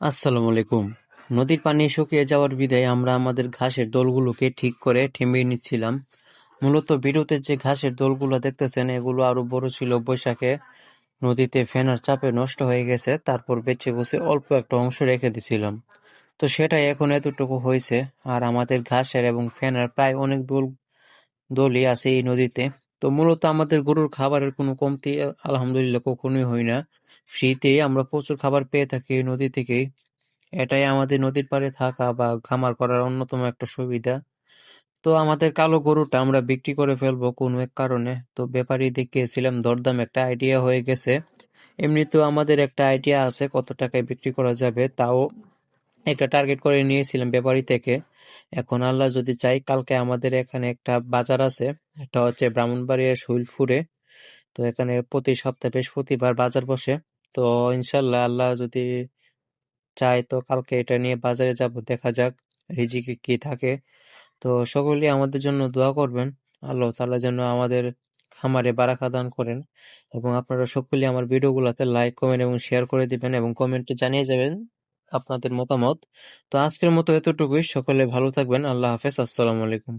আসসালামু আলাইকুম। নদীর পানি শুকিয়ে যাওয়ার বিদায় আমরা আমাদের ঘাসের দলগুলোকে ঠিক করে ঠেমিয়ে নিচ্ছিলাম। মূলত ভিডিওতে যে ঘাসের দলগুলো দেখতেছেন, এগুলো আরও বড় ছিল বৈশাখে। নদীতে ফেনার চাপে নষ্ট হয়ে গেছে, তারপর বেছে বসে অল্প একটা অংশ রেখে দিছিলাম। তো সেটাই এখন এতটুকু হয়েছে, আর আমাদের ঘাসের এবং ফেনার প্রায় অনেক দল দলই আছে এই নদীতে। তো মূলত আমাদের গরুর খাবারের কোনো কমতি আলহামদুলিল্লাহ কখনোই হয় না। ফ্রিতেই আমরা প্রচুর খাবার পেয়ে থাকি নদী থেকেই। এটাই আমাদের নদীর পাড়ে থাকা বা খামার করার অন্যতম একটা সুবিধা। তো আমাদের কালো গরুটা আমরা বিক্রি করে ফেলব কোনো এক কারণে। তো ব্যাপারী দেখিয়েছিলাম, দরদাম একটা আইডিয়া হয়ে গেছে। এমনিতেও আমাদের একটা আইডিয়া আছে কত টাকায় বিক্রি করা যাবে, তাও একটা টার্গেট করে নিয়েছিলাম ব্যাপারী থেকে। এখন আল্লাহ যদি চাই, কালকে আমাদের এখানে একটা বাজার আছে এটা হচ্ছে ব্রাহ্মণবাড়িয়া শৈলপুরে তো এখানে প্রতি সপ্তাহে বৃহস্পতিবার বাজার বসে। তো ইনশাল্লাহ আল্লাহ যদি চাই তো কালকে এটা নিয়ে বাজারে যাব, দেখা যাক রিজিকে কি থাকে। তো সকলেই আমাদের জন্য দোয়া করবেন। আল্লাহ তাআলা যেন আমাদের খামারে বারাকা দান করেন এবং আপনারা সকলেই আমার ভিডিওগুলোতে লাইক কমেন্ট এবং শেয়ার করে দিবেন এবং কমেন্টে জানিয়ে যাবেন। আপনাদের মতামত। তো আজকের মতো এতটুকুই। সকলে ভালো থাকবেন। আল্লাহ হাফেজ। আসসালামু আলাইকুম।